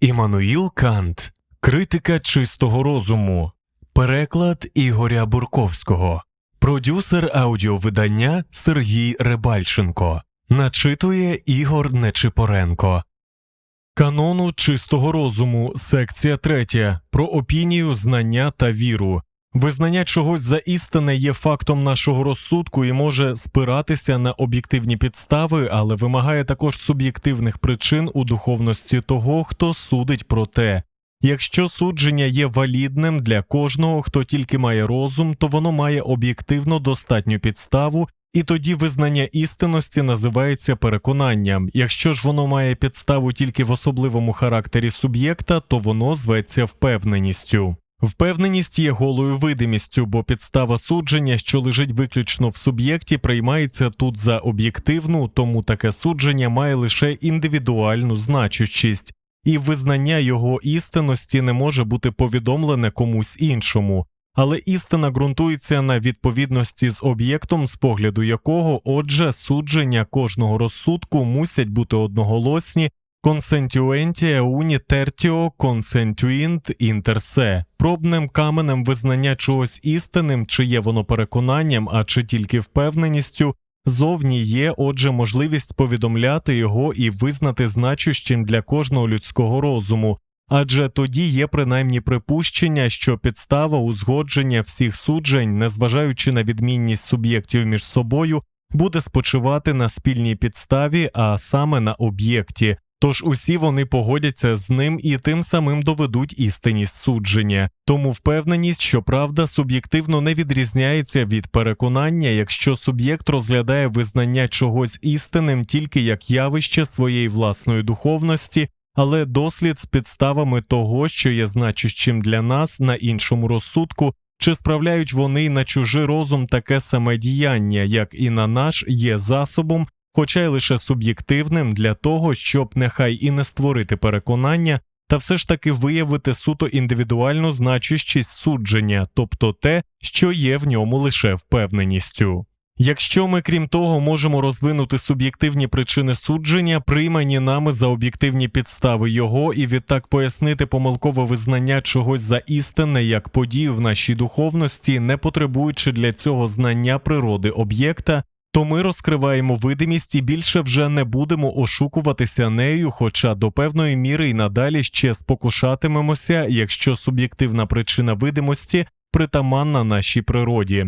Іммануїл Кант Критика чистого розуму. Переклад Ігоря Бурковського. Продюсер аудіовидання Сергій Рибальченко. Начитує Ігор Нечипоренко. Канону чистого розуму. Секція 3. Про опінію, знання та віру. Визнання чогось за істине є фактом нашого розсудку і може спиратися на об'єктивні підстави, але вимагає також суб'єктивних причин у духовності того, хто судить про те. Якщо судження є валідним для кожного, хто тільки має розум, то воно має об'єктивно достатню підставу, і тоді визнання істинності називається переконанням. Якщо ж воно має підставу тільки в особливому характері суб'єкта, то воно зветься впевненістю. Впевненість є голою видимістю, бо підстава судження, що лежить виключно в суб'єкті, приймається тут за об'єктивну, тому таке судження має лише індивідуальну значущість, і визнання його істинності не може бути повідомлене комусь іншому. Але істина ґрунтується на відповідності з об'єктом, з погляду якого, отже, судження кожного розсудку мусять бути одноголосні Tertio consentient inter se. Пробним каменем визнання чогось істинним, чи є воно переконанням, а чи тільки впевненістю, зовні є, отже, можливість повідомляти його і визнати значущим для кожного людського розуму. Адже тоді є принаймні припущення, що підстава узгодження всіх суджень, незважаючи на відмінність суб'єктів між собою, буде спочивати на спільній підставі, а саме на об'єкті. Тож усі вони погодяться з ним і тим самим доведуть істинність судження. Тому впевненість, що правда суб'єктивно не відрізняється від переконання, якщо суб'єкт розглядає визнання чогось істинним тільки як явище своєї власної духовності, але дослід з підставами того, що є значущим для нас на іншому розсудку, чи справляють вони на чужий розум таке саме діяння, як і на наш є засобом хоча й лише суб'єктивним для того, щоб нехай і не створити переконання, та все ж таки виявити суто індивідуальну значущість судження, тобто те, що є в ньому лише впевненістю. Якщо ми, крім того, можемо розвинути суб'єктивні причини судження, приймані нами за об'єктивні підстави його, і відтак пояснити помилкове визнання чогось за істинне як подію в нашій духовності, не потребуючи для цього знання природи об'єкта, то ми розкриваємо видимість і більше вже не будемо ошукуватися нею, хоча до певної міри й надалі ще спокушатимемося, якщо суб'єктивна причина видимості притаманна нашій природі.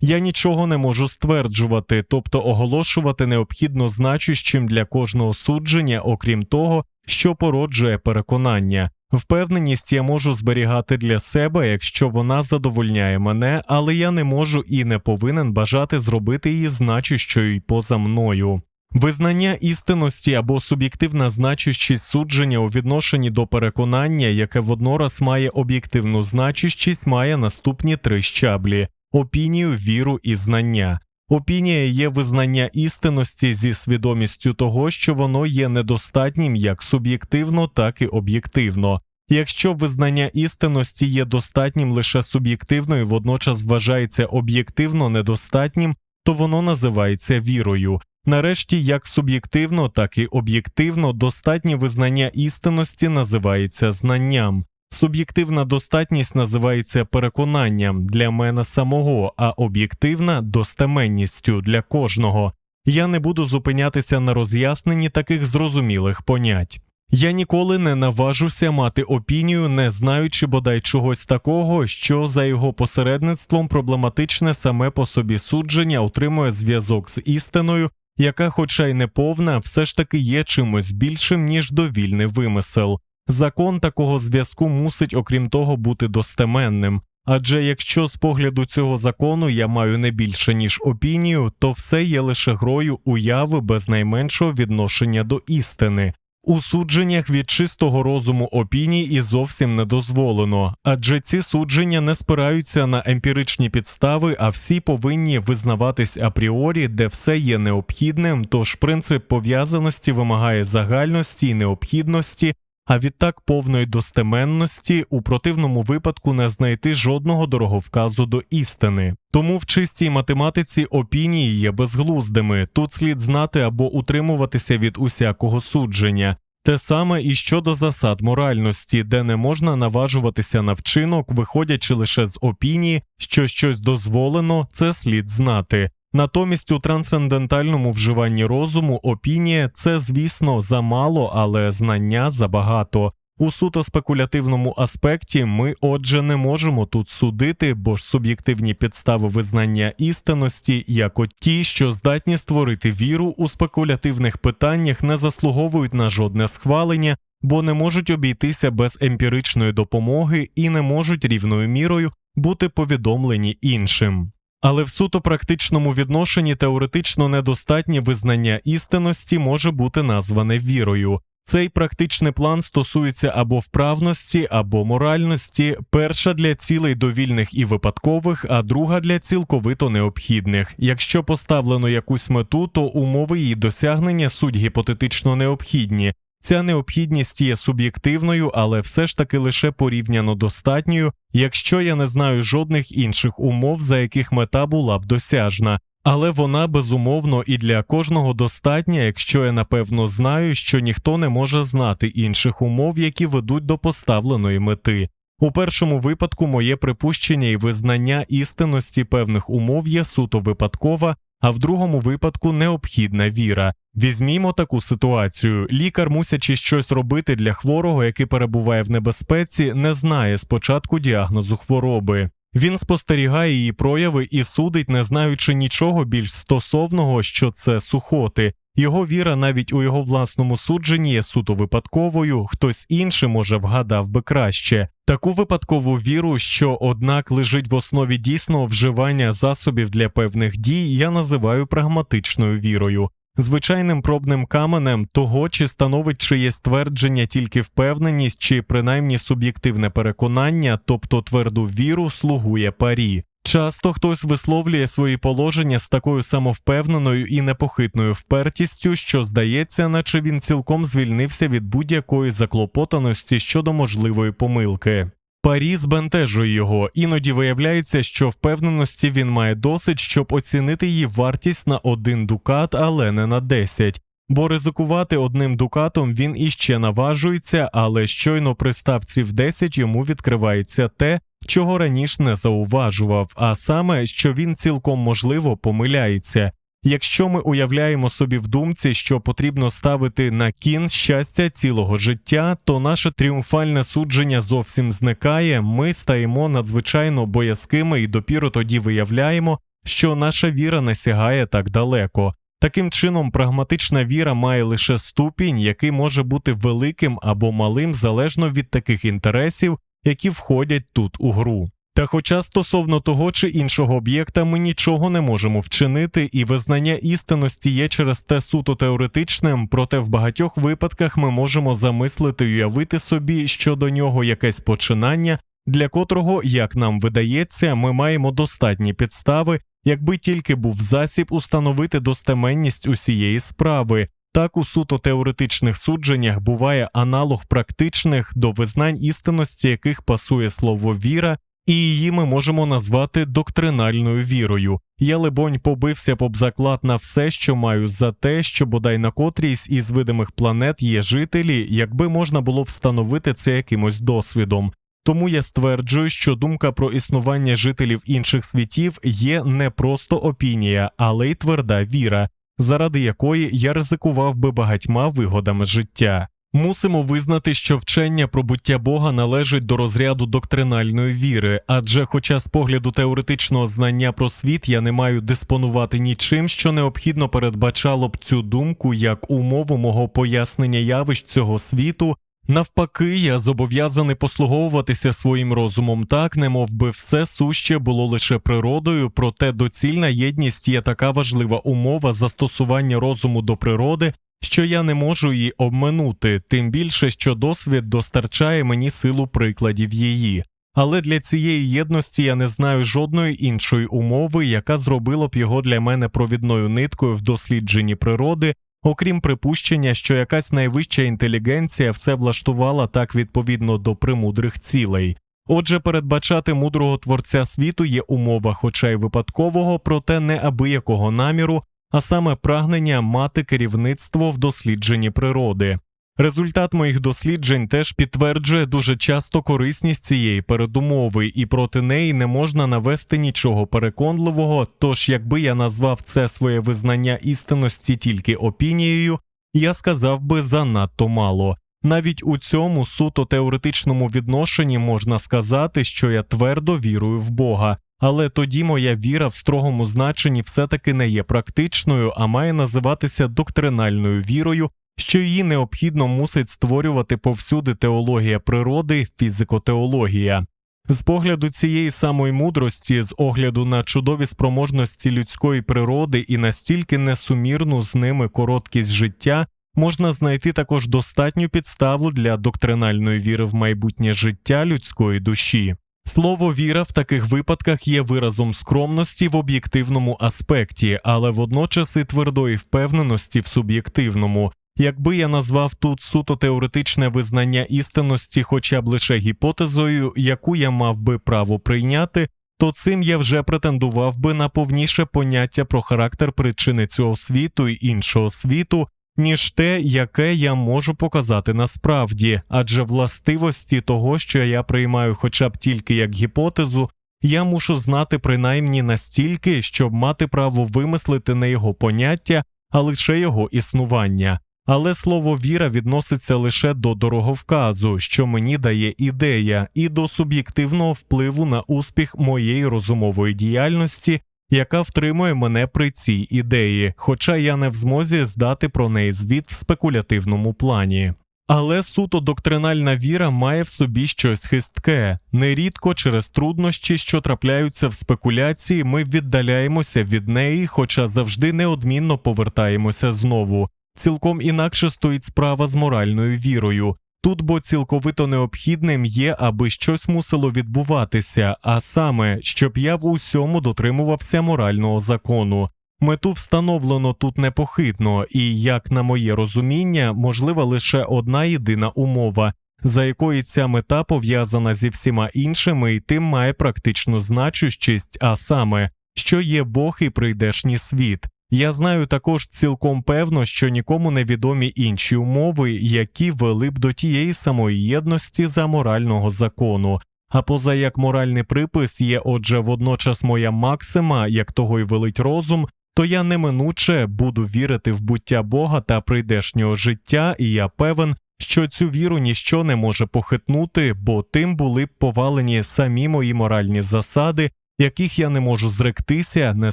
Я нічого не можу стверджувати, тобто оголошувати необхідно значущим для кожного судження, окрім того, що породжує переконання. Впевненість я можу зберігати для себе, якщо вона задовольняє мене, але я не можу і не повинен бажати зробити її значущою й поза мною. Визнання істинності або суб'єктивна значущість судження у відношенні до переконання, яке воднораз має об'єктивну значущість, має наступні три щаблі опінію, віру і знання. Опінія є визнання істинності зі свідомістю того, що воно є недостатнім як суб'єктивно, так і об'єктивно. Якщо визнання істинності є достатнім лише суб'єктивно і водночас вважається об'єктивно недостатнім, то воно називається вірою. Нарешті, як суб'єктивно, так і об'єктивно достатнє визнання істинності називається знанням. Суб'єктивна достатність називається переконанням для мене самого, а об'єктивна достеменністю для кожного. Я не буду зупинятися на роз'ясненні таких зрозумілих понять. Я ніколи не наважуся мати опінію, не знаючи бодай чогось такого, що за його посередництвом проблематичне саме по собі судження отримує зв'язок з істиною, яка, хоча й не повна, все ж таки є чимось більшим, ніж довільний вимисел. Закон такого зв'язку мусить, окрім того, бути достеменним. Адже якщо з погляду цього закону я маю не більше ніж опінію, то все є лише грою уяви без найменшого відношення до істини. У судженнях від чистого розуму опіній і зовсім не дозволено, адже ці судження не спираються на емпіричні підстави, а всі повинні визнаватись апріорі, де все є необхідним, тож принцип пов'язаності вимагає загальності і необхідності, а відтак повної достеменності у противному випадку не знайти жодного дороговказу до істини. Тому в чистій математиці опінії є безглуздими. Тут слід знати або утримуватися від усякого судження. Те саме і щодо засад моральності, де не можна наважуватися на вчинок, виходячи лише з опінії, що щось дозволено, це слід знати. Натомість у трансцендентальному вживанні розуму опінія це, звісно, замало, але знання забагато. У суто спекулятивному аспекті ми, отже, не можемо тут судити, бо ж суб'єктивні підстави визнання істинності, як от ті, що здатні створити віру у спекулятивних питаннях, не заслуговують на жодне схвалення, бо не можуть обійтися без емпіричної допомоги і не можуть рівною мірою бути повідомлені іншим. Але в суто практичному відношенні теоретично недостатнє визнання істинності може бути назване вірою. Цей практичний план стосується або вправності, або моральності, перша для цілей довільних і випадкових, а друга для цілковито необхідних. Якщо поставлено якусь мету, то умови її досягнення суть гіпотетично необхідні. Ця необхідність є суб'єктивною, але все ж таки лише порівняно достатньою, якщо я не знаю жодних інших умов, за яких мета була б досяжна. Але вона безумовно і для кожного достатня, якщо я напевно знаю, що ніхто не може знати інших умов, які ведуть до поставленої мети. У першому випадку моє припущення і визнання істинності певних умов є суто випадкова, а в другому випадку необхідна віра. Візьмімо таку ситуацію: лікар, мусячи щось робити для хворого, який перебуває в небезпеці, не знає спочатку діагнозу хвороби. Він спостерігає її прояви і судить, не знаючи нічого більш стосовного, що це сухоти. Його віра навіть у його власному судженні є суто випадковою, хтось інший, може, вгадав би краще. Таку випадкову віру, що, однак, лежить в основі дійсного вживання засобів для певних дій, я називаю прагматичною вірою. Звичайним пробним каменем того, чи становить чиєсь твердження тільки впевненість, чи принаймні суб'єктивне переконання, тобто тверду віру, слугує парі. Часто хтось висловлює свої положення з такою самовпевненою і непохитною впертістю, що здається, наче він цілком звільнився від будь-якої заклопотаності щодо можливої помилки. Парі збентежує його, іноді виявляється, що впевненості він має досить, щоб оцінити її вартість на один дукат, але не на 10. Бо ризикувати одним дукатом він іще наважується, але щойно при ставці в 10 йому відкривається те, чого раніше не зауважував, а саме, що він цілком можливо помиляється. Якщо ми уявляємо собі в думці, що потрібно ставити на кін щастя цілого життя, то наше тріумфальне судження зовсім зникає. Ми стаємо надзвичайно боязкими і допіру тоді виявляємо, що наша віра не сягає так далеко. Таким чином, прагматична віра має лише ступінь, який може бути великим або малим залежно від таких інтересів, які входять тут у гру. Та хоча стосовно того чи іншого об'єкта ми нічого не можемо вчинити, і визнання істинності є через те суто теоретичним, проте в багатьох випадках ми можемо замислити і уявити собі щодо нього якесь починання, для котрого, як нам видається, ми маємо достатні підстави, якби тільки був засіб установити достеменність усієї справи. Так у суто теоретичних судженнях буває аналог практичних до визнань істинності, яких пасує слово віра, і її ми можемо назвати доктринальною вірою. Я, либонь, побився б об заклад на все, що маю за те, що бодай на котрійсь із видимих планет є жителі, якби можна було встановити це якимось досвідом. Тому я стверджую, що думка про існування жителів інших світів є не просто опінія, але й тверда віра, заради якої я ризикував би багатьма вигодами життя. Мусимо визнати, що вчення про буття Бога належить до розряду доктринальної віри, адже, хоча з погляду теоретичного знання про світ я не маю диспонувати нічим, що необхідно передбачало б цю думку як умову мого пояснення явищ цього світу, навпаки, я зобов'язаний послуговуватися своїм розумом так, немов би все суще було лише природою, проте доцільна єдність є така важлива умова застосування розуму до природи що я не можу її обминути, тим більше, що досвід достарчає мені силу прикладів її. Але для цієї єдності я не знаю жодної іншої умови, яка зробила б його для мене провідною ниткою в дослідженні природи, окрім припущення, що якась найвища інтелігенція все влаштувала так відповідно до примудрих цілей. Отже, передбачати мудрого творця світу є умова, хоча й випадкового, проте неабиякого наміру, а саме прагнення мати керівництво в дослідженні природи. Результат моїх досліджень теж підтверджує дуже часто корисність цієї передумови, і проти неї не можна навести нічого переконливого. Тож, якби я назвав це своє визнання істинності тільки опінією, я сказав би занадто мало. Навіть у цьому суто теоретичному відношенні можна сказати, що я твердо вірую в Бога, але тоді моя віра в строгому значенні все-таки не є практичною, а має називатися доктринальною вірою, що її необхідно мусить створювати повсюди теологія природи, фізикотеологія. З погляду цієї самої мудрості, з огляду на чудові спроможності людської природи і настільки несумірну з ними короткість життя, можна знайти також достатню підставу для доктринальної віри в майбутнє життя людської душі. Слово віра в таких випадках є виразом скромності в об'єктивному аспекті, але водночас і твердої впевненості в суб'єктивному. Якби я назвав тут суто теоретичне визнання істинності, хоча б лише гіпотезою, яку я мав би право прийняти, то цим я вже претендував би на повніше поняття про характер причини цього світу і іншого світу, ніж те, яке я можу показати насправді, адже властивості того, що я приймаю хоча б тільки як гіпотезу, я мушу знати принаймні настільки, щоб мати право вимислити не його поняття, а лише його існування. Але слово віра відноситься лише до дороговказу, що мені дає ідея, і до суб'єктивного впливу на успіх моєї розумової діяльності, яка втримує мене при цій ідеї, хоча я не в змозі здати про неї звіт в спекулятивному плані. Але суто доктринальна віра має в собі щось хистке. Нерідко через труднощі, що трапляються в спекуляції, ми віддаляємося від неї, хоча завжди неодмінно повертаємося знову. Цілком інакше стоїть справа з моральною вірою. Тут бо цілковито необхідним є, аби щось мусило відбуватися, а саме, щоб я в усьому дотримувався морального закону. Мету встановлено тут непохитно, і, як на моє розуміння, можлива лише одна єдина умова, за якою ця мета пов'язана зі всіма іншими і тим має практичну значущість, а саме, що є Бог і прийдешній світ. Я знаю також цілком певно, що нікому не відомі інші умови, які вели б до тієї самої єдності за морального закону. А поза як моральний припис є, отже, водночас моя максима, як того й велить розум, то я неминуче буду вірити в буття Бога та прийдешнього життя, і я певен, що цю віру ніщо не може похитнути, бо тим були б повалені самі мої моральні засади, яких я не можу зректися, не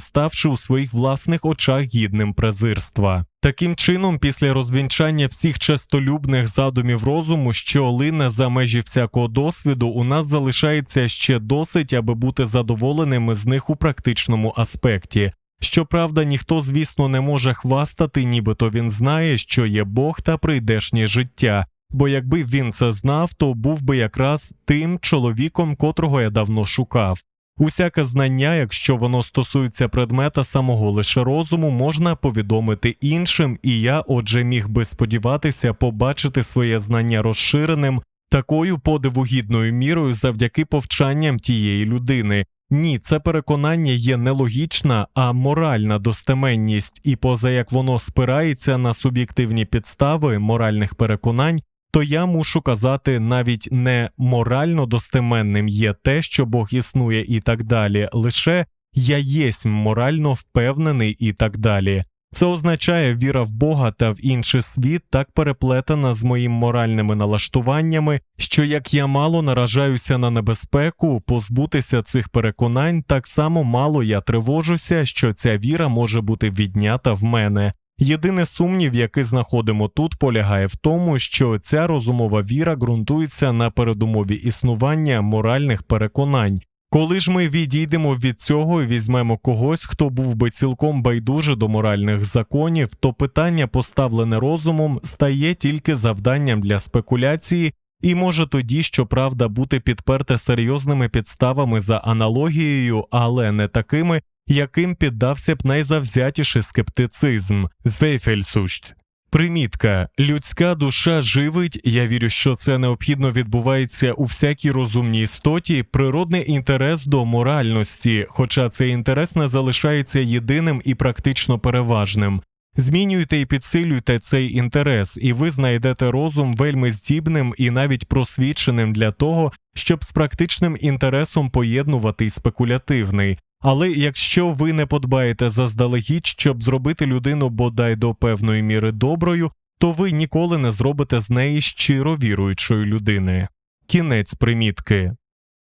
ставши у своїх власних очах гідним презирства. Таким чином, після розвінчання всіх честолюбних задумів розуму, що лине за межі всякого досвіду, у нас залишається ще досить, аби бути задоволеними з них у практичному аспекті. Щоправда, ніхто, звісно, не може хвастати, нібито він знає, що є Бог та прийдешнє життя. Бо якби він це знав, то був би якраз тим чоловіком, котрого я давно шукав. Усяке знання, якщо воно стосується предмета самого лише розуму, можна повідомити іншим, і я, отже, міг би сподіватися побачити своє знання розширеним такою подивугідною мірою завдяки повчанням тієї людини. Ні, це переконання є не логічна, а моральна достеменність, і поза як воно спирається на суб'єктивні підстави моральних переконань, то я мушу казати навіть не морально достеменним є те, що Бог існує, і так далі, лише я єсмь морально впевнений і так далі. Це означає віра в Бога та в інший світ так переплетена з моїм моральними налаштуваннями, що як я мало наражаюся на небезпеку, позбутися цих переконань, так само мало я тривожуся, що ця віра може бути віднята в мене. Єдине сумнів, який знаходимо тут, полягає в тому, що ця розумова віра ґрунтується на передумові існування моральних переконань. Коли ж ми відійдемо від цього і візьмемо когось, хто був би цілком байдуже до моральних законів, то питання, поставлене розумом, стає тільки завданням для спекуляції і може тоді, щоправда, бути підперте серйозними підставами за аналогією, але не такими, яким піддався б найзавзятіший скептицизм Звейфельсущт. Примітка людська душа живить. Я вірю, що це необхідно відбувається у всякій розумній істоті. Природний інтерес до моральності, хоча цей інтерес не залишається єдиним і практично переважним. Змінюйте і підсилюйте цей інтерес, і ви знайдете розум вельми здібним і навіть просвіченим для того, щоб з практичним інтересом поєднувати й спекулятивний. Але якщо ви не подбаєте заздалегідь, щоб зробити людину бодай до певної міри доброю, то ви ніколи не зробите з неї щиро віруючої людини. Кінець примітки.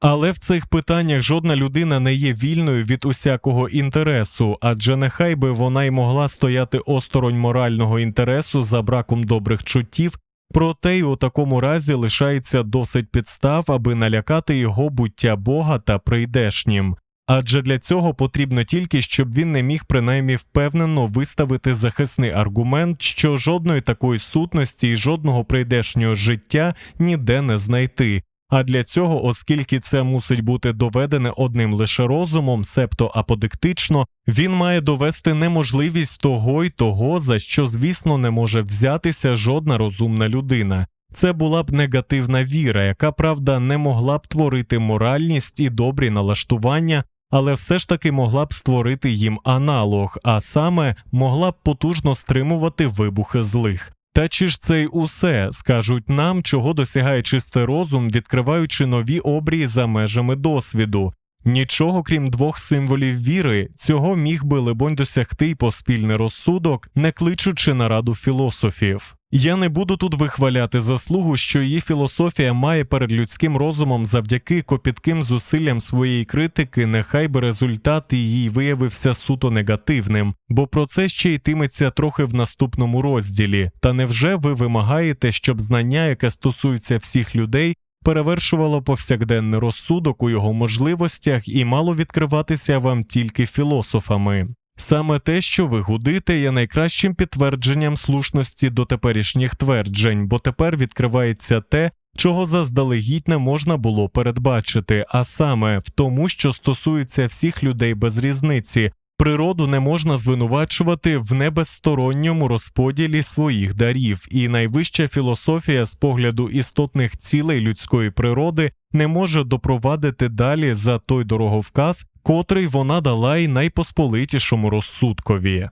Але в цих питаннях жодна людина не є вільною від усякого інтересу, адже нехай би вона й могла стояти осторонь морального інтересу за браком добрих чуттів, проте й у такому разі лишається досить підстав, аби налякати його буття Бога та прийдешнім. Адже для цього потрібно тільки, щоб він не міг принаймні впевнено виставити захисний аргумент, що жодної такої сутності і жодного прийдешнього життя ніде не знайти. А для цього, оскільки це мусить бути доведене одним лише розумом, себто аподиктично, він має довести неможливість того й того, за що, звісно, не може взятися жодна розумна людина. Це була б негативна віра, яка, правда, не могла б творити моральність і добрі налаштування, але все ж таки могла б створити їм аналог, а саме могла б потужно стримувати вибухи злих. Та чи ж це й усе скажуть нам, чого досягає чистий розум, відкриваючи нові обрії за межами досвіду? Нічого крім двох символів віри, цього міг би либонь досягти й поспільний розсудок, не кличучи на раду філософів. Я не буду тут вихваляти заслугу, що її філософія має перед людським розумом завдяки копітким зусиллям своєї критики, нехай би результат її виявився суто негативним, бо про це ще йтиметься трохи в наступному розділі. Та невже ви вимагаєте, щоб знання, яке стосується всіх людей, перевершувало повсякденний розсудок у його можливостях і мало відкриватися вам тільки філософами. Саме те, що ви гудите, є найкращим підтвердженням слушності до теперішніх тверджень, бо тепер відкривається те, чого заздалегідь не можна було передбачити, а саме в тому, що стосується всіх людей без різниці. Природу не можна звинувачувати в небезсторонньому розподілі своїх дарів, і найвища філософія з погляду істотних цілей людської природи не може допровадити далі за той дороговказ, котрий вона дала й найпосполитішому розсудкові.